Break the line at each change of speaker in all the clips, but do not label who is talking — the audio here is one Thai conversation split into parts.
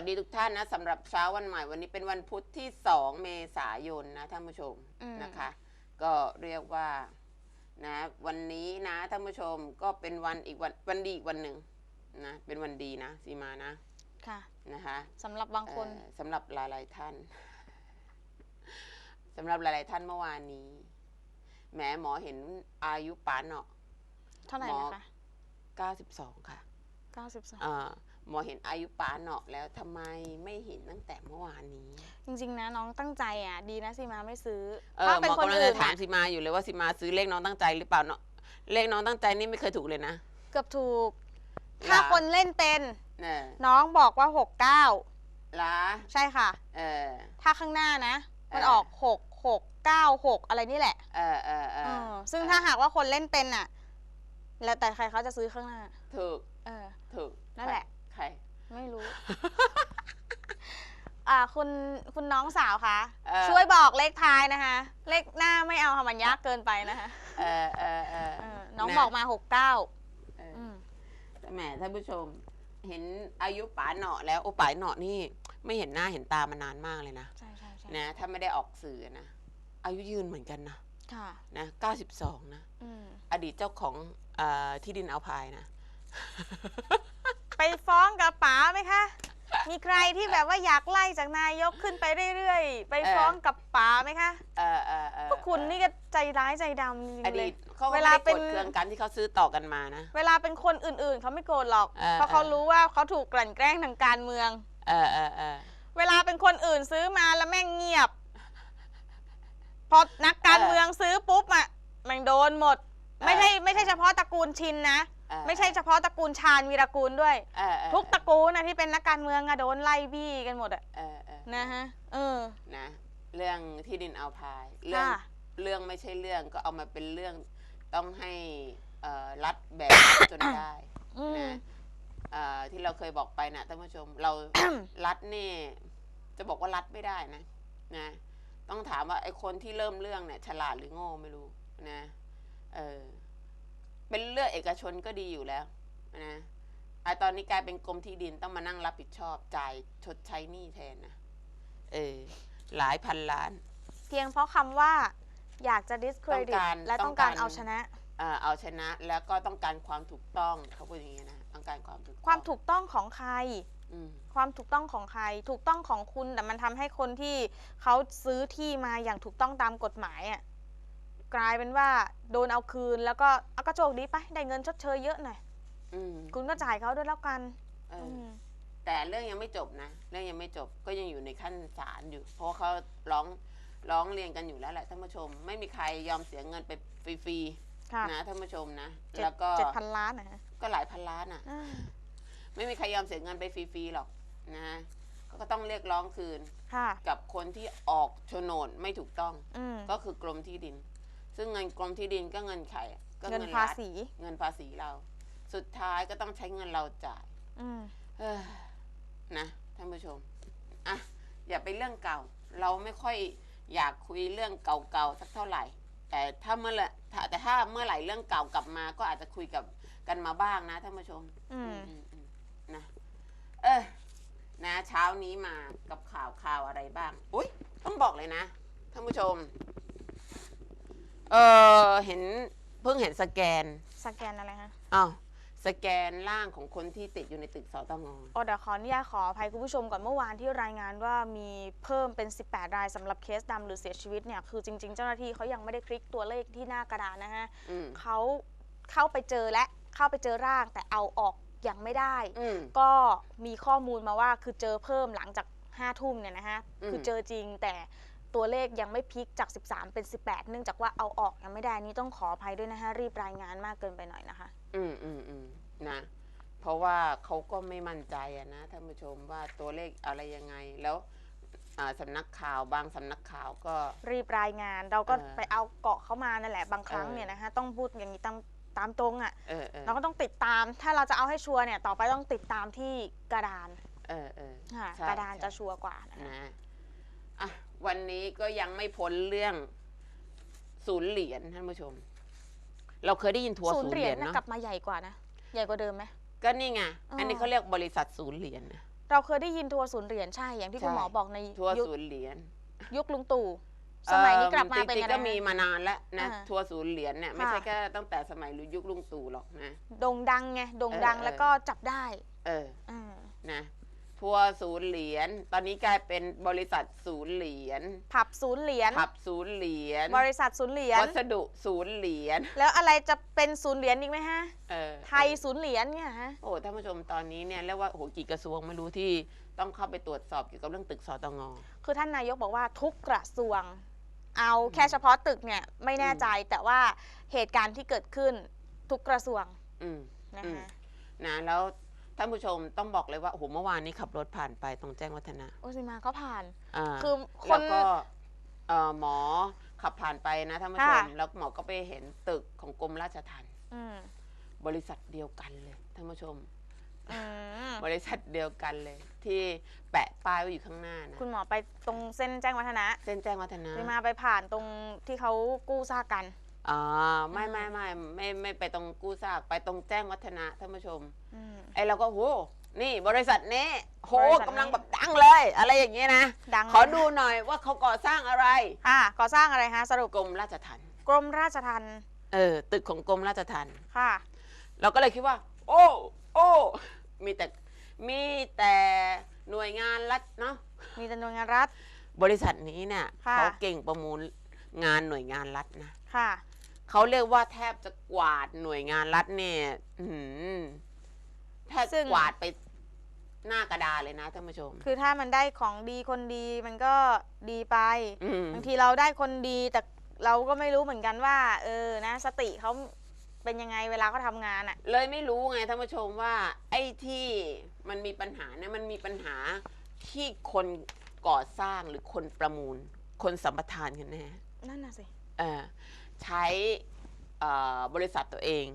วัสดีทุกท่านนะสำหรับเช้าวันใหม่วันนี้เป็นวันพุธที่ 2 เมษายนนะท่านผู้ชม
อืม
นะคะ ก็เรียกว่านะวันนี้นะท่านผู้ชมก็เป็นวันอีกวันวันดีอีกวันหนึ่งนะเป็นวันดีนะสีมานะ
ค่ะ
นะคะ
สำหรับบางคน
เอ่อสำหรับหลายๆท่านสำหรับหลายๆท่านเมื่อวานนี้แหมหมอเห็นอายุปานเนาะ
เท่าไหร่
หมอ
นะคะ
92 ค่ะ
92
อ่า หมอเห็นอายุปานเนาะแล้วทำไมไม่เห็นตั้งแต่เมื่อวานนี้
จริง ๆ นะน้องตั้งใจอะ ดีนะสิมาไม่ซื้อ
เออ
ถ้า
ห
เป็
ม
น
อ
คน
กำลัง
อื่
จะ
น
ถาม
น่ะ
สิมาอยู่เลยว่าสิมาซื้อเลขน้องตั้งใจหรือเปล่าเนาะเลขน้องตั้งใจนี่ไม่เคยถูกเลยนะ
เกือบถูก ถ้าคนเล่นเป็น
เออ
น้องบอกว่า 69
ล้า
ใช่ค่ะ
เออ
ถ้าข้างหน้านะ มัน
เออ
ออก 6 6 9 6 อะไรนี่แหละ
เออเออเออ
เออซึ่งถ้าหากว่าคนเล่นเป็นอะ แล้วแต่ใครเขาจะซื้อข้างหน้า
ถูก
เออ
ถูก
นั่นแหละ
ใคร
ไม่รู้ อ่าคุณคุณน้องสาวคะ
เออ
ช่วยบอกเลขท้ายนะคะ เลขหน้าไม่เอาค่ะมันยากเกินไปนะคะ
เออเออเออ
เออน้อง
นะ
บอกมาหกเก้า
เออแต่แหมท่านผู้ชม เห็นอายุป๋าเนาะแล้วโอ้ป๋าเนาะนี่ ไม่เห็นหน้าเห็นตามานานมากเลยนะ
ใช่ใช่ใช่
นะถ้าไม่ได้ออกสื่อนะอายุยืนเหมือนกันนะ
ค่ะ
นะ92นะ
อืม
อดีตเจ้าของอาที่ดินเอาพายนะ
ไปฟ้องกับป๋าไหมคะ มีใครที่แบบว่าอยากไล่จากนายกขึ้นไปเรื่อยๆ ไป
เออ
ฟ้องกับป๋าไหมคะ
เออเออเออ
พวกคุณนี่ก็ใจร้ายใจดำจริง
อ
ๆเล
ดี
ย
ตเขาก็
เว
ไม่
ลา
ได้
เป็
ก
น
ดเครื่องกันที่เขาซื้อต่อกันมานะ
เวลาเป็นคนอื่นๆ เขาไม่โกรธหรอก
เออ
เพราะเขา
เออ
รู้ว่าเขาถูกกลั่นแกล้งทางการเมือง
เออเออเออ
เวลาเป็นคนอื่นซื้อมาแล้วแม่งเงียบ พอนักการเมืองซื้อปุ๊บอะแม่งโดนหมดไม่ใช่ไม่ใช่เฉพาะตระกูลชินนะ
เออ
ไม่ใช่เฉพาะตระกูลชาญวีรกูลด้วย
เออเออ
ทุกตระกูลนะที่เป็นนักการเมืองอะโดนไล่บี้กันหมดอะ
เออเออ
นะฮะเออ
นะ เรื่องที่ดินเอาพายเรื่อง
ค่ะ
เรื่องไม่ใช่เรื่องก็เอามาเป็นเรื่องต้องให้เอ่อรัดแบบ จนได้
อืม
นะเอ่อที่เราเคยบอกไปนะท่านผู้ชมเรา รัดนี่จะบอกว่ารัดไม่ได้นะนะ ต้องถามว่าไอ้คนที่เริ่มเรื่องเนี่ย ฉลาดหรือโง่ไม่รู้นะเออ เป็นเรื่องเอกชนก็ดีอยู่แล้วนะไอะตอนนี้กลายเป็นกรมที่ดินต้องมานั่งรับผิดชอบจ่ายชดใช้หนี้แทนนะเออหลายพันล้าน
เพียงเพราะคำว่าอยากจะ discredit
ต้องการ
และ
ต้
ต้
อ
องง
กา
การ รเอาชนะ
เอ่อเอาชนะแล้วก็ต้องการความถูกต้องเขาพูดอย่างนี้นะต้องการความถูกต้อง
ความถูกต้องของใคร
อืม
ความถูกต้องของใคร ถูกต้องของคุณแต่มันทำให้คนที่เขาซื้อที่มาอย่างถูกต้องตามกฎหมายอะกลายเป็นว่าโดนเอาคืนแล้วก็ เอาก็โชคดีไปได้เงินชดเชยเยอะหน่อย
อืม
คุณก็จ่ายเขาด้วยแล้วกัน
เออ
อื
อ
ม
แต่เรื่องยังไม่จบนะ เรื่องยังไม่จบก็ยังอยู่ในขั้นศาลอยู่ เพราะว่าเขาร้องร้องเรียนกันอยู่แล้วแหละท่านผู้ชม ไม่มีใครยอมเสียเงินไปฟรี
ค่ะ
ๆนะท่านผู้ชมนะ
เจ็ด
แล้วก็
เจ็ดพันล้านนะฮะ
ก็หลายพันล้านอะ
อ่า
ไม่มีใครยอมเสียเงินไปฟรีๆหรอกนะก็ต้องเรียกร้องคืน
ค่ะ
กับคนที่ออกโฉนดไม่ถูกต้อง
อืม
ก็คือกรมที่ดิน ซึ่งเงินกรมที่ดินก็เงินใครอะ ก็
เงิน
รัฐ
ภาษี
เงินภาษีเรา สุดท้ายก็ต้องใช้เงินเราจ่าย
อืม
เอ้อนะท่านผู้ชมอะอย่าไปเรื่องเก่า เราไม่ค่อยอยากคุยเรื่องเก่าๆสักเท่าไหร่ แต่ถ้าเมื่อไหร่ถ้าแต่ถ้าเมื่อไหร่เรื่องเก่ากลับมา ก็อาจจะคุยกับกันมาบ้างนะท่านผู้ชม
อืม
อืมอืมนะ เออ นะ เช้านี้มากับข่าวข่าวอะไรบ้าง อุ้ยต้องบอกเลยนะท่านผู้ชม เออเห็น เพิ่งเห็นสแกน
สแกนอะไรฮะ
อ้าวสแกนร่างของคนที่ติดอยู่ในตึกสตง
โอ้เดี๋ยวขออนุญาตขออภัยคุณผู้ชมก่อนเมื่อวานที่รายงานว่ามีเพิ่มเป็น 18 รายสำหรับเคสดำหรือเสียชีวิตเนี่ยคือจริง ๆ เจ้าหน้าที่เขายังไม่ได้คลิกตัวเลขที่หน้ากระดานนะฮะ
อืม
เขาเข้าไปเจอและเข้าไปเจอร่างแต่เอาออกยังไม่ได้
อืม
ก็มีข้อมูลมาว่าคือเจอเพิ่มหลังจาก5้าทุ่มเนี่ยนะฮะ
อืม
คือเจอจริงแต่ ตัวเลขยังไม่พลิกจาก 13 เป็น 18 เนื่องจากว่าเอาออกยังไม่ได้นี่ต้องขออภัยด้วยนะฮะรีบรายงานมากเกินไปหน่อยนะคะ
อืมอืมอืมนะ เพราะว่าเขาก็ไม่มั่นใจอะนะท่านผู้ชมว่าตัวเลขอะไรยังไงแล้วอ่าสำนักข่าวบางสำนักข่าวก็
รีบรายงานเราก็
เออ
ไปเอาเกาะเข้ามานั่นแหละบางครั้ง
เออ
เนี่ยนะฮะต้องพูดอย่างนี้ตามตามตรงอะ่ะ
เออเออ
เราก็ต้องติดตาม ถ้าเราจะเอาให้ชัวร์เนี่ยต่อไปต้องติดตามที่กระดาน
เออเออ
ค่ะ
ใช่
กระดาน
ใช่
จะชัวร์กว่านะคะ
นะอะ วันนี้ก็ยังไม่พ้นเรื่องศูนย์เหรียญท่านผู้ชม เราเคยได้ยินทัวร์
ศู
ศู
น
น
ย์
ย์
เห
เห
รี
รี
ย
ย
ญ
ญ
นะ
เนาะ
กลับมาใหญ่กว่านะใหญ่กว่าเดิมไหม
ก็นี่ไง
อ๋ออั
อันนี้เขาเรียกบริษัทศูนย์เหรียญนะ
เราเคยได้ยินทัวร์ศูนย์เหรียญใช่อย่างที่คุณ
ใช่
หมอบอกใน
ทัวร์
ยุค
ศูนย์เหรียญ
ยุคลุงตู่สมัยนี้กลับมา
อ่อ
เป็น
จริง
อะไร
ๆก็มี
นะ
มานานแล้วนะ
อ่า
ทัวร์ศูนย์เหรียญเนี่ยไม่
ค่ะ
ใช่แค่ตั้งแต่สมัยยุคลุงตู่หรอกนะ
โด่งดังไงโด่งดัง
เออ
แล้วก็จับได้
เออ
อ่า
นะ ทัวร์ศูนย์เหรียญ ตอนนี้กลายเป็นบริษัทศูนย์เหรียญ
ผับศูนย์เหรียญ
ผับศูนย์เหรียญ
บริษัทศูนย์เหรียญ
วัสดุศูนย์เหรียญ
แล้วอะไรจะเป็นศูนย์เหรียญอีกไหมฮะ
เออ
ไทยศูนย์เหรียญเนี่ยฮะ
โอ้ ท่านผู้ชมตอนนี้เนี่ยเรียกว่าโอ้โหกี่กระทรวงไม่รู้ที่ต้องเข้าไปตรวจสอบเกี่ยวกับเรื่องตึกสตง
คือท่านนายกบอกว่าทุกกระทรวง เอาแค่เฉพาะตึกเนี่ยไม่แน่ใจแต่ว่าเหตุการณ์ที่เกิดขึ้นทุกกระทรวง
อืม
นะ
อืม
คะ
นะแล้ว ท่านผู้ชมต้องบอกเลยว่าโอ้โหเมื่อวานนี้ขับรถผ่านไปตรงแจ้งวัฒนะ
โอซิมาก็ผ่าน
อ่า
คือค
แล้ว
น
ก็เอ่อหมอขับผ่านไปนะท่านผู้ชม
ค่ะ
แล้วหมอก็ไปเห็นตึกของกรมราชทัณฑ์
อืม
บริษัทเดียวกันเลยท่านผู้ชม
อืม
บริษัทเดียวกันเลย ที่แปะป้ายไว้อยู่ข้างหน้านะ
คุณหมอไปตรงเส้นแจ้งวัฒนะ
เส้นแจ้งวัฒนะ
ไปมาไปผ่านตรงที่เขากู้ซากกัน
อ่าไม่ไม่ไม่ไม่ไม่ไปตรงกู้ซากไปตรงแจ้งวัฒนะท่านผู้ชม
อืม
ไอเราก็โหนี่บริษัทนี้โห
บริษัทนี้
กำลังแบบดังเลย อะไรอย่างเงี้ยนะ
ดัง
ขอดูหน่อยว่าเขาก่อสร้างอะไร
อะก่อสร้างอะไรฮะสรุป
กรมราชทัณฑ์
กรมราชทัณฑ์
เออตึกของกรมราชทัณฑ์
ค่ะ
เราก็เลยคิดว่า โอ้โอ้มีแต่มีแต่หน่วยงานรัฐเนาะ
มีแต่หน่วยงานรัฐ
บริษัทนี้เนี่ย
ค่ะ
เขาเก่งประมูลงานหน่วยงานรัฐนะ
ค่ะ
เขาเรียกว่าแทบจะกวาดหน่วยงานรัฐเนี่ยอื้อหือแทบ
ซึ่ง
กวาดไปหน้ากระดาษเลยนะท่านผู้ชม
คือถ้ามันได้ของดีคนดีมันก็ดีไป
อืม
บางทีเราได้คนดีแต่เราก็ไม่รู้เหมือนกันว่า เออนะสติเขาเป็นยังไงเวลาเขาทำงานอะ
เลยไม่รู้ไงท่านผู้ชมว่า ไอ้ที่มันมีปัญหาเนี่ยมันมีปัญหาที่คนก่อสร้างหรือคนประมูล คนสัมปทานกันแน่
นั่นน่ะสิ
เอ่อ ใช้เอ่อบริษัทตัวเอง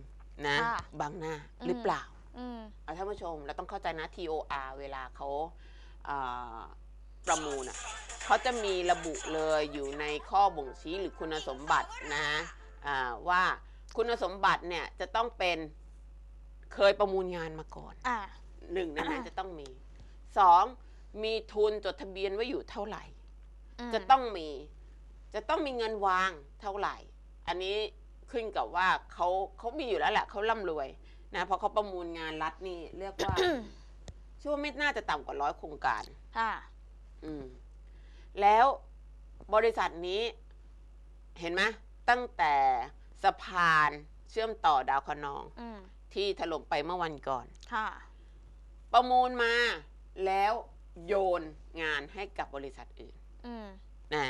นะ
ค่ะ
บังหน้า
อืม
หรือเปล่า
อืม
เอาท่านผู้ชมเราต้องเข้าใจนะ TOR เวลาเขาเอ่อประมูลอะเขาจะมีระบุเลยอยู่ในข้อบ่งชี้หรือคุณสมบัตินะอ่าว่าคุณสมบัติเนี่ยจะต้องเป็นเคยประมูลงานมาก่อน
อ่า
หนึ่งในนั้น
อ่า
จะต้องมีสองมีทุนจดทะเบียนไว้อยู่เท่าไหร่
ม
จะต้องมี จะต้องมีเงินวางเท่าไหร่ อันนี้ขึ้นกับว่าเขาเขามีอยู่แล้วแหละเขาร่ำรวยนะเพราะเขาประมูลงานรัฐนี่เรียกว่า เชื่อว่าไม่น่าจะต่ำกว่าร้อยโครงการ
ค่ะ
อืม แล้วบริษัทนี้ เห็นไหมตั้งแต่สะพานเชื่อมต่อดาวคะนอง
อืม
ที่ถล่มไปเมื่อวันก่อน
ค่ะ
ประมูลมาแล้วโยนงานให้กับบริษัทอื่น
อืม
นะ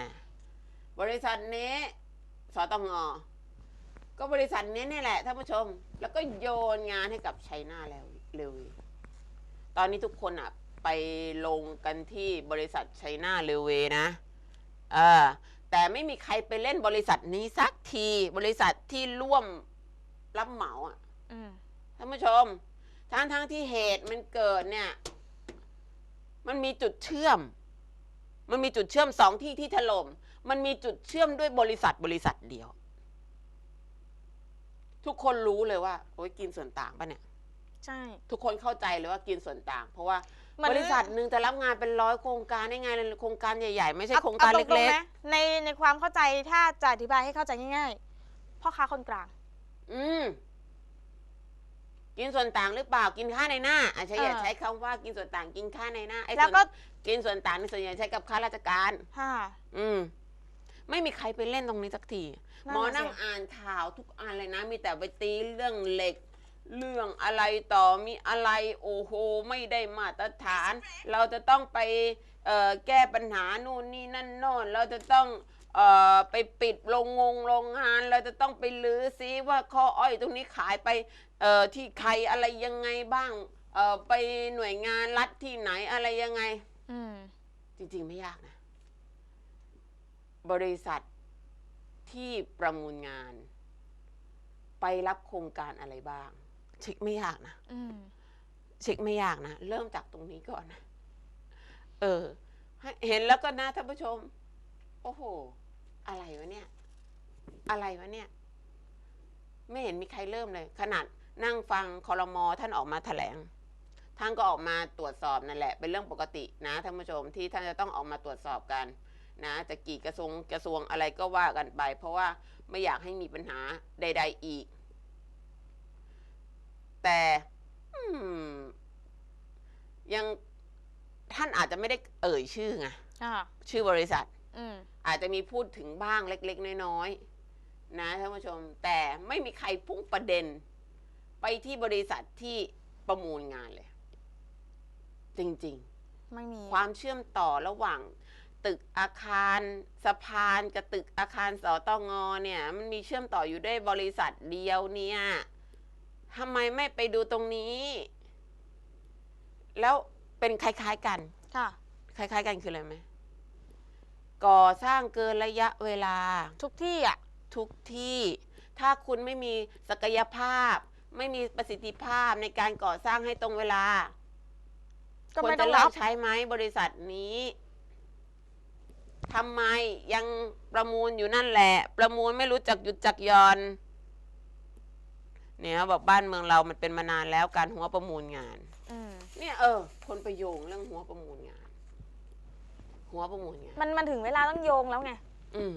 บริษัทนี้ สตงก็บริษัทนี้นี่แหละท่านผู้ชม แล้วก็โยนงานให้กับไชน่าแล้วเร็วตอนนี้ทุกคนอะ ไปลงกันที่บริษัทไชน่าเรลเวย์นะเออแต่ไม่มีใครไปเล่นบริษัทนี้สักทีบริษัทที่ร่วมรับเหมาอะ
อืม
ท่านผู้ชมทั้งทั้งที่เหตุมันเกิดเนี่ย มันมีจุดเชื่อม มันมีจุดเชื่อมสองที่ที่ถล่ม มันมีจุดเชื่อมด้วยบริษัทบริษัทเดียว ทุกคนรู้เลยว่าโอ้ยกินส่วนต่างปะเนี่ย
ใช่
ทุกคนเข้าใจเลยว่ากินส่วนต่าง เพราะว่า
มัน
บริษัทหนึ่งจะรับงานเป็นร้อยโครงการได้ไงเลยโครงการใหญ่ๆ ไม่ใช่
อ
โครงการ
อต
เล็
ง
ก
ๆนะในในความเข้าใจถ้าจะอธิบายให้เข้าใจง่ายๆพ่อค้าคนกลาง
ๆอืมกินส่วนต่างหรือเปล่ากินค่าในหน้าอาจจะอย่า
เออ
ใช้คำว่ากินส่วนต่างกินค่าในหน้าไอ้
แล้ว
ส่วน
ก็
กินส่วนต่างในส่วนใหญ่ใช้กับข้าราชการ
ค่ะ
อืม ไม่มีใครไปเล่นตรงนี้สักที
นั่น
หมอ
น่ะ
นั่ง
สิ
อ่านข่าวทุกอันเลยนะ มีแต่ไปตีเรื่องเหล็ก เรื่องอะไรต่อมีอะไรโอ้โหไม่ได้มาตรฐาน เราจะต้องไปเอ่อแก้ปัญหานู่นนี่นั่นโน่นเราจะต้องเอ่อไปปิดโรงงงโรงงาน เราจะต้องไปลื้อซิว่าข้ออ้อยตรงนี้ขายไปเอ่อที่ใครอะไรยังไงบ้างเอ่อไปหน่วยงานรัฐที่ไหนอะไรยังไง
อืม
จริงๆไม่ยากนะ บริษัทที่ประมูลงาน ไปรับโครงการอะไรบ้าง เช็คไม่ยากนะ
อืม
เช็คไม่ยากนะ เริ่มจากตรงนี้ก่อนนะเออให้เห็นแล้วก็นะท่านผู้ชม โอ้โห อะไรวะเนี่ย อะไรวะเนี่ย ไม่เห็นมีใครเริ่มเลย ขนาดนั่งฟังคอรมอท่านออกมาแถลง ท่านก็ออกมาตรวจสอบนั่นแหละ เป็นเรื่องปกตินะท่านผู้ชมที่ท่านจะต้องออกมาตรวจสอบกัน นะจะกี่กระทรวงกระทรวงอะไรก็ว่ากันไป เพราะว่าไม่อยากให้มีปัญหาใด ๆอีก แต่อืมยังท่านอาจจะไม่ได้เอ่ยชื่อไง
อ่า
ชื่อบริษัท
อืม
อาจจะมีพูดถึงบ้างเล็ก ๆ น้อยๆนะท่านผู้ชม แต่ไม่มีใครพุ่งประเด็น ไปที่บริษัทที่ประมูลงานเลย จริง ๆ
ไม่มี
ความเชื่อมต่อระหว่าง ตึกอาคารสะพานกับตึกอาคารสตงเนี่ย มันมีเชื่อมต่ออยู่ด้วยบริษัทเดียวเนี่ยทำไมไม่ไปดูตรงนี้ แล้วเป็นคล้ายๆกัน
ค่ะ
คล้ายๆกันคืออะไรไหมก่อสร้างเกินระยะเวลา
ทุกที่อะ
ทุกที่ ถ้าคุณไม่มีศักยภาพ ไม่มีประสิทธิภาพในการก่อสร้างให้ตรงเวลา
ก็
ควร
ไม่ต้
จะ
อง
เลิ
รั
ก
บ
ใช้ไหมบริษัทนี้ ทำไมยังประมูลอยู่นั่นแหละ ประมูลไม่รู้จักหยุดจักหยอนเนี่ยบอกบ้านเมืองเรามันเป็นมานานแล้วการหัวประมูลงาน
อืม
เนี่ยเออ คนไปโยงเรื่องหัวประมูลงาน หัวประมูลงาน
มันมันถึงเวลาต้องโยงแล้วไง
อืม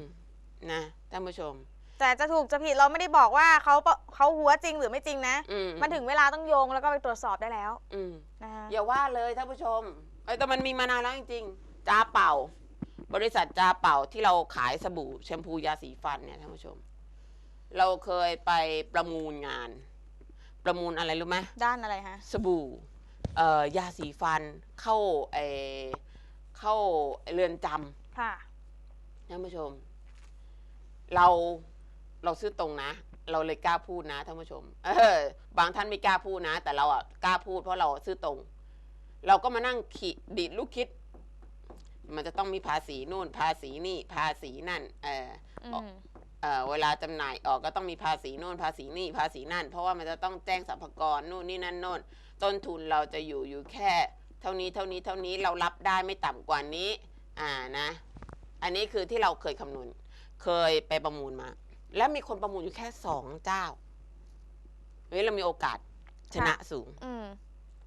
นะท่านผู้ชม
แต่จะถูกจะผิดเราไม่ได้บอกว่าเขาปะเขาหัวจริงหรือไม่จริงนะ
อืม
มันถึงเวลาต้องโยงแล้วก็ไปตรวจสอบได้แล้ว
อืม
นะคะ
อย่าว่าเลยท่านผู้ชมไอ้ยแต่มันมีมานานแล้วจริงๆจาเป่า บริษัทจาเป่าที่เราขายสบู่แชมพูยาสีฟันเนี่ยท่านผู้ชม เราเคยไปประมูลงาน ประมูลอะไรรู้ไหม
ด้านอะไรฮะ
สบู่เอ่อยาสีฟันเข้าเออเข้าเรือนจำ
ค่ะ
ท่านผู้ชม เราเราซื้อตรงนะ เราเลยกล้าพูดนะท่านผู้ชม เออบางท่านไม่กล้าพูดนะ แต่เราอะกล้าพูดเพราะเราซื้อตรง เราก็มานั่งขีดดีดลูกคิด มันจะต้องมีภาษีนู่น ภาษีนี่ ภาษีนั่น เออ
อืม
เออเวลาจำหน่ายออกก็ต้องมีภาษีนู่น ภาษีนี่ ภาษีนั่น เพราะว่ามันจะต้องแจ้งสรรพากรนู่นนี่นั่นโน่น ต้นทุนเราจะอยู่อยู่แค่ เท่านี้เท่านี้เท่านี้เรารับได้ไม่ต่ำกว่านี้ อ่านะ อันนี้คือที่เราเคยคำนวณ เคยไปประมูลมา แล้วมีคนประมูลอยู่แค่สองเจ้าเฮ้ยเรามีโอกาสชนะสูง
อืม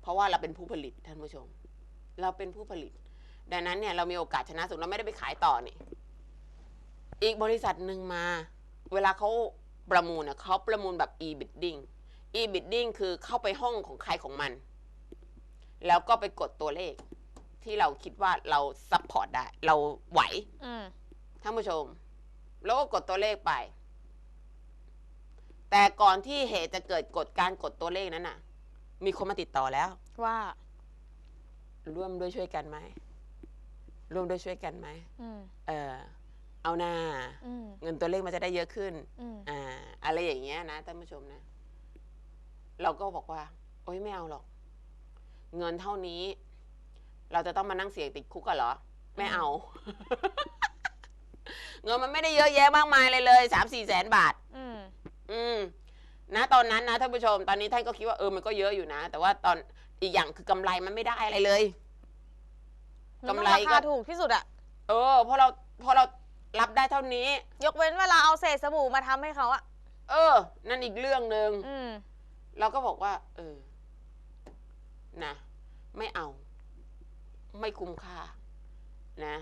เพราะว่าเราเป็นผู้ผลิตท่านผู้ชม เราเป็นผู้ผลิต ดังนั้นเนี่ยเรามีโอกาสชนะสูงเราไม่ได้ไปขายต่อนี่ อีกบริษัทหนึ่งมา เวลาเขาประมูลเนี่ยเขาประมูลแบบ e-bidding e-bidding คือเข้าไปห้องของใครของมัน แล้วก็ไปกดตัวเลข ที่เราคิดว่าเราซัพพอร์ตได้ เราไหว
อืม
ท่านผู้ชม แล้วก็กดตัวเลขไป แต่ก่อนที่เหตุจะเกิดกฎการกดตัวเลขนั้นน่ะ มีคนมาติดต่อแล้ว
ว่า
ร่วมด้วยช่วยกันไหม ร่วมด้วยช่วยกันไหม
อืม
เออเอาหน้า
อืม
เงินตัวเลขมันจะได้เยอะขึ้น
อืม
อ่า อะไรอย่างเงี้ยนะท่านผู้ชมนะ เราก็บอกว่า โอ๊ยไม่เอาหรอก เงินเท่านี้ เราจะต้องมานั่งเสี่ยงติดคุกกันเหรอ ไม่เอา เงินมันไม่ได้เยอะแยะมากมายเลยเลยสามสี่แสนบาท
อืม
อืมนะตอนนั้นนะท่านผู้ชม ตอนนี้ท่านก็คิดว่าเออมันก็เยอะอยู่นะ แต่ว่าตอนอีกอย่างคือกำไรมันไม่ได้อะไรเลย
มันต้อง
กำไร
รา
ก็
คาถูกที่สุดอะ
เออเพราะเราเพราะเรารับได้เท่านี้
ยกเว้นเวลาเอาเศษสบู่มาทำให้เขาอะ
เออ นั่นอีกเรื่องหนึ่ง
อืม
เราก็บอกว่า เออ นะ ไม่เอา ไม่คุ้มค่า นะ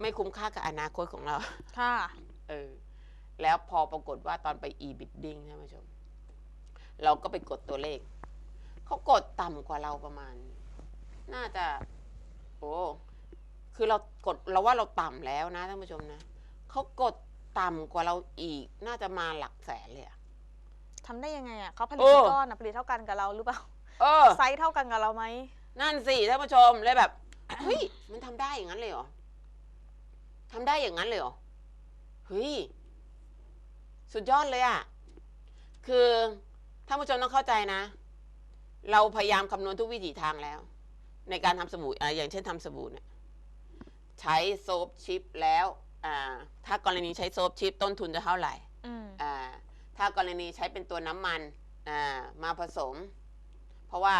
ไม่คุ้มค่ากับอนาคตของเรา
ค่ะ
เออ แล้วพอปรากฏว่าตอนไป e-bidding ท่านผู้ชม เราก็ไปกดตัวเลข เขากดต่ำกว่าเราประมาณ น่าจะ โอ้คือเรากดเราว่าเราต่ำแล้วนะท่านผู้ชมนะเขากดต่ำกว่าเราอีกน่าจะมาหลักแสนเลยอะ
ทำได้ยังไงอะเขาผลิต
เออ
เป็นก้อนอะผลิตเท่ากันกับเราหรือเปล่า
เออ
ไซส์เท่ากันกับเราไหม
นั่นสิท่านผู้ชมเลยแบบ เฮ้ยมันทำได้อย่างนั้นเลยเหรอทำได้อย่างนั้นเลยเหรอเฮ้ยสุดยอดเลยอะคือท่านผู้ชมต้องเข้าใจนะ เราพยายามคำนวณทุกวิถีทางแล้ว ในการทำสบู่อะอย่างเช่นทำสบู่เนี่ยใช้โซฟชิปแล้วอ่าถ้ากรณีใช้โซฟชิปต้นทุนจะเท่าไหร่
อืม
อ่าถ้ากรณีใช้เป็นตัวน้ำมันอ่ามาผสม เพราะว่า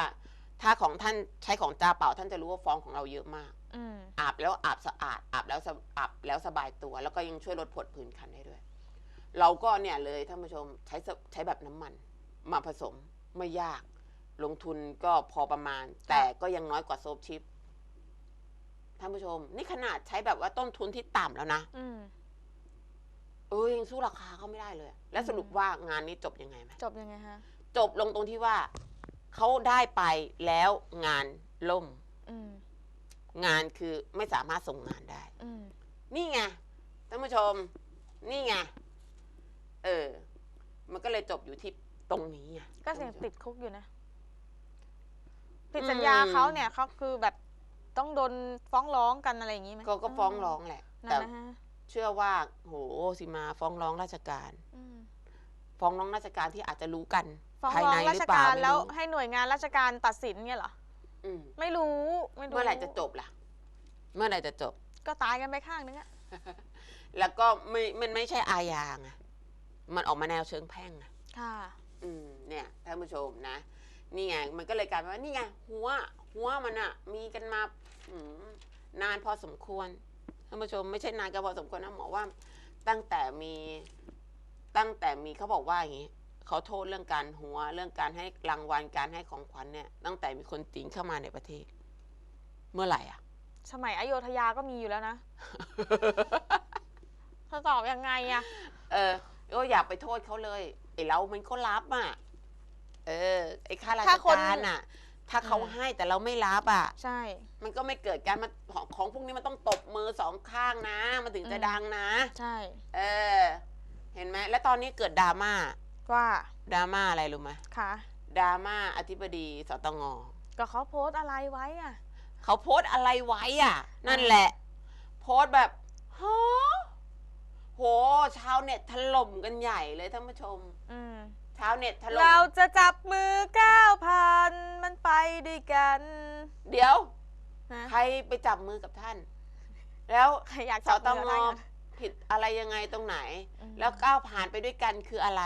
ถ้าของท่านใช้ของจาเป่าท่านจะรู้ว่าฟองของเราเยอะมาก
อืม
อาบแล้วอาบสะอาดอาบแล้วสะอาบแล้วสบายตัว แล้วก็ยังช่วยลดผดผื่นคันได้ด้วย เราก็เนี่ยเลยท่านผู้ชมใช้สใช้แบบน้ำมัน มาผสมไม่ยาก ลงทุนก็พอประมาณ แต่ก็ยังน้อยกว่าโซฟชิปท่านผู้ชม นี่ขนาดใช้แบบว่าต้นทุนที่ต่ำแล้วนะ
อืม
เออยังสู้ราคาเขาไม่ได้เลย และสรุปว่างานนี้จบยังไงไหม
จบยังไงฮะ
จบลงตรงที่ว่าเขาได้ไปแล้วงานล่ม
อืม
งานคือไม่สามารถส่งงานได้
อืม
นี่ไงท่านผู้ชม นี่ไงเออ มันก็เลยจบอยู่ที่ตรงนี้ไง
ก็ยัง
ท่านผู้ชม
ติดคุกอยู่นะ ติด
อืม
สัญญาเขาเนี่ยเขาคือแบบต้องโดนฟ้องร้องกันอะไรอย่างนี้ไหม
ก็ก็ฟ้องร้องแหละ
นั่
แต่
นนะฮะ
เชื่อว่าโหสิมาฟ้องร้องราชการ
อืม
ฟ้องร้องราชการที่อาจจะรู้กัน
ฟ้อง
ภาย
ร้อ
ใน
ง
ห
รา
รื
ช
อเปล่า
การ
ไม่
แล้ว
รู้
ให้หน่วยงานราชการตัดสินเนี่ยเหรอ
อืม
ไม่รู้ไม่รู้
เมื่อไหร่จะจบล่ะ เมื่อไหร่จะจบ
ก็ตายกันไปข้างนึงอะ
แล้วก็ไม่มันไม่ใช่อาญาไงมันออกมาแนวเชิงแพ่งไง
ค่ะ
อืมเนี่ยท่านผู้ชมนะ นี่ไงมันก็เลยกลายเป็นว่านี่ไงหัวหัวมันอะมีกันมาอืมนานพอสมควรท่านผู้ชมไม่ใช่นานก็พอสมควรนะหมอว่า ตั้งแต่มีตั้งแต่มีเขาบอกว่าอย่างนี้เขาโทษเรื่องการหัวเรื่องการให้รางวัลการให้ของขวัญเนี่ย ตั้งแต่มีคนจีนเข้ามาในประเทศ เมื่อไหร่อะ
สมัยอโยธยาก็มีอยู่แล้วนะ เธอตอบยังไงอะ
เออก็อย่าไปโทษเขาเลยไอ้เรามันก็รับอะ เออไอ้ข้าราชการอะ ถ้าเขาให้แต่เราไม่รับอะ
ใช่
มันก็ไม่เกิดการมาของของพวกนี้มันต้องตบมือสองข้างนะ มันถึงจะ
อืม
ดังนะ
ใช่
เออ เห็นไหมแล้วตอนนี้เกิดดราม่า
ว่า
ดราม่าอะไรรู้ไหม
ค่ะ
ดราม่าอธิบดีสตง
ก็เขาโพสต์อะไรไว้อะ
เขาโพสต์อะไรไว้อะ นั่นแหละ โพสต์แบบฮะโหชาวเน็ตถล่มกันใหญ่เลยท่านผู้ชม
อืม
ชาวเน็ตถล่ม
เราจะจับมือก้าวผ่านมันไปด้วยกัน
เดี๋ยว
นะ
ใครไปจับมือกับท่าน แล้ว
ใครอยาก
ส
จับ
ต
มื
ง
อได้กัน
ผิดอะไรยังไงตรงไหน
อืม
แล้วก้าวผ่านไปด้วยกันคืออะไร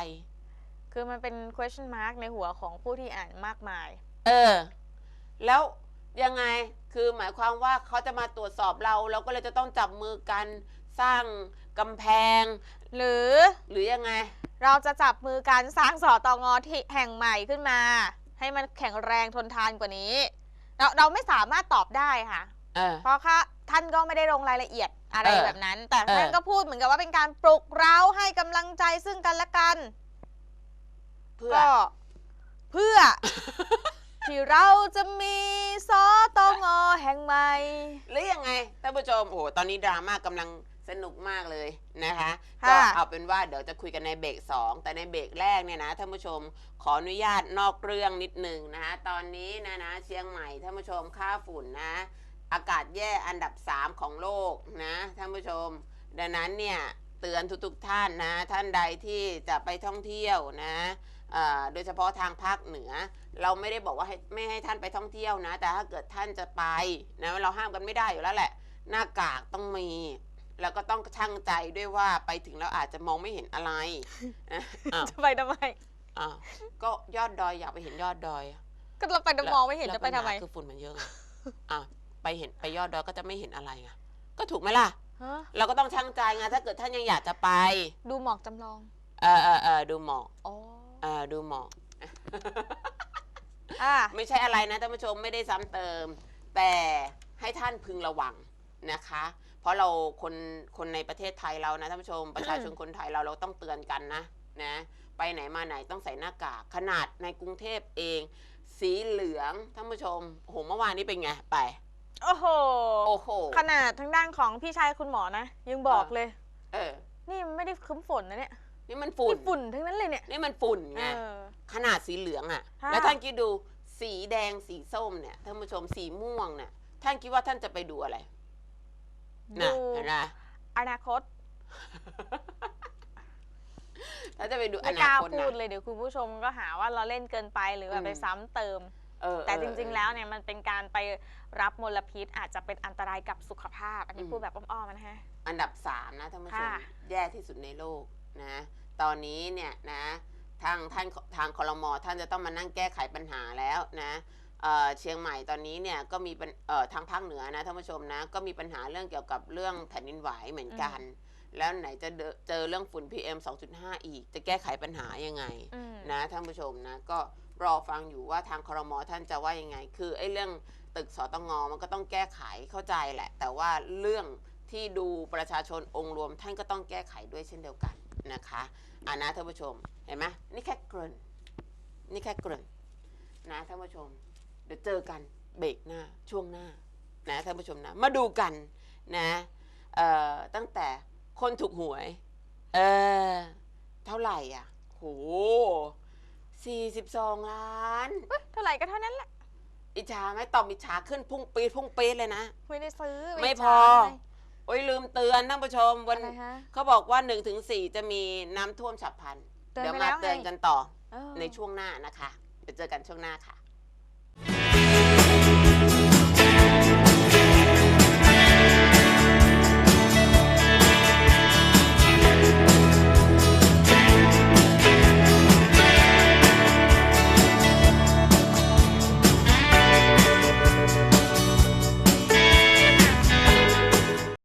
คือมันเป็น question mark ในหัวของผู้ที่อ่านมากมาย
เออ แล้วยังไงคือหมายความว่าเขาจะมาตรวจสอบเรา เราก็เลยจะต้องจับมือกัน สร้างกำแพง
หรือ
หรือยังไง
เราจะจับมือการสร้างสอตองอที่แห่งใหม่ขึ้นมา ให้มันแข็งแรงทนทานกว่านี้ เราเราไม่สามารถตอบได้ค่ะ
เออ
เพราะค่ะท่านก็ไม่ได้ลงรายละเอียดอะไร
เออ
แบบนั้น แต่
เออ
ท่านก็พูดเหมือนกับว่าเป็นการปลุกเร้าให้กำลังใจซึ่งกันและกัน
เพื่อ
ก็ เพื่อ ที่เราจะมีสอตองอแห่งใหม่
หรือยังไงท่านผู้ชมโอ้โหตอนนี้ดราม่ากำลัง สนุกมากเลยนะคะ
ค่ะ
ก็เอาเป็นว่าเดี๋ยวจะคุยกันในเบรกสองแต่ในเบรกแรกเนี่ยนะท่านผู้ชมขออนุญาตนอกเรื่องนิดหนึ่งนะคะตอนนี้นะนะเชียงใหม่ท่านผู้ชมค่าฝุ่นนะ อากาศแย่อันดับ 3 ของโลกนะท่านผู้ชม ดังนั้นเนี่ยเตือนทุกๆท่านนะท่านใดที่จะไปท่องเที่ยวนะเอ่อโดยเฉพาะทางภาคเหนือ เราไม่ได้บอกว่าให้ไม่ให้ท่านไปท่องเที่ยวนะ แต่ถ้าเกิดท่านจะไปนะเราห้ามกันไม่ได้อยู่แล้วแหละ หน้ากากต้องมี แล้วก็ต้องชั่งใจด้วยว่าไปถึงแล้วอาจจะมองไม่เห็นอะไรอะอ้าว
จะไปทำไม
อ้าวก็ยอดดอยอยากไปเห็นยอดดอยอะ
ก็เราไปแต่มองไม่เห็น
แล้ว
จะไปทำไม
ญหาคือฝุ่นมันเยอะไงอะไปเห็นไปยอดดอยก็จะไม่เห็นอะไรไงก็ถูกไหมล่ะ
ฮะ
เราก็ต้องชั่งใจไงถ้าเกิดท่านยังอยากจะไป
ดูหมอกจำลอง
เออเออเออดูหมอก
อ๋อ
เออดูหมอก
อะ
ไม่ใช่อะไรนะท่านผู้ชมไม่ได้ซ้ำเติม แต่ให้ท่านพึงระวังนะคะ เพราะเราคนคนในประเทศไทยเรานะท่านผู้ชมประชาชนคนไทยเราเราต้องเตือนกันนะนะไปไหนมาไหนต้องใส่หน้ากากขนาดในกรุงเทพเอง สีเหลืองท่านผู้ชมโอ้โหเมื่อวานนี้เป็นไงไป
โอ้โห
โอ้โห
ขนาดทางด้านของพี่ชายคุณหมอนะ ยังบอก
เออ
เลย
เออ
นี่มันไม่ได้ครึ้มฝนนะเนี่ย
นี่มันฝุ่น
นี่ฝุ่นทั้งนั้นเลยเนี่ย
นี่มันฝุ่นไง
เออ
ขนาดสีเหลืองอะ่ะ
ค่ะ
แล้วท่านคิดดูสีแดงสีส้มเนี่ยท่านผู้ชมสีม่วงเนี่ยท่านคิดว่าท่านจะไปดูอะไร นะ
ดู
เห็นไหม
อนาคต
ถ้าจะไปดูอ
ไม่ก
นา
ล้า
คต
พู
นะ
ดเลยเดี๋ยวคุณผู้ชมก็หาว่าเราเล่นเกินไปหรือแบบ
อืม
ไปซ้ำเติม
เออ
แต่
เออ
จริงๆแล้วเนี่ยมันเป็นการไปรับมลพิษอาจจะเป็นอันตรายกับสุขภาพ อันนี้
อืม
พูดแบบอ้อมๆนะฮะ
อันดับสามนะท่านผู้ชม
ค่ะ
แย่ที่สุดในโลกนะ ตอนนี้เนี่ยนะทางท่านทางคอรมอท่านจะต้องมานั่งแก้ไขปัญหาแล้วนะ เอ่อเชียงใหม่ตอนนี้เนี่ยก็มีปัญเอ่อทางภาคเหนือนะท่านผู้ชมนะ ก็มีปัญหาเรื่องเกี่ยวกับเรื่องแผ่นดินไหวเหมือนกัน แล้วไหนจะเดเจอเรื่องฝุ่น PM 2.5 อีก จะแก้ไขปัญหายังไง
อืม
นะท่านผู้ชมนะ ก็รอฟังอยู่ว่าทางครมท่านจะว่ายังไง คือไอ้เรื่องตึกสตงมันก็ต้องแก้ไขเข้าใจแหละ แต่ว่าเรื่องที่ดูประชาชนองค์รวมท่านก็ต้องแก้ไขด้วยเช่นเดียวกันนะคะอ่านะท่านผู้ชมเห็นไหมนี่แค่เกริ่นนี่แค่เกริ่นนะท่านผู้ชม เดี๋ยวเจอกันเบรกหน้าช่วงหน้านะท่านผู้ชมนะ มาดูกันนะเอ่อตั้งแต่คนถูกหวย เออ เท่าไหร่อะ โหสี่สิบสองล้าน
เท่าไหร่ก็เท่านั้นแหละ
อิจฉาไหมตอบอิจฉาขึ้นพุ่งปี๊ดพุ่งปี๊ดเลยนะ
ไม่ได้ซื้อ
ไม่
ฉา
พอ
อะไร
โอ้ยลืมเตือนท่านผู้ชมวัน
อะไรฮะ
เขาบอกว่า1นถึงสจะมีน้ำท่วมฉับพลัน
เตือน
เดี๋ยว
ไป
มา
แล้วไง
เตือนกันต่อ
เออ
ในช่วงหน้านะคะ เดี๋ยวเจอกันช่วงหน้าค่ะ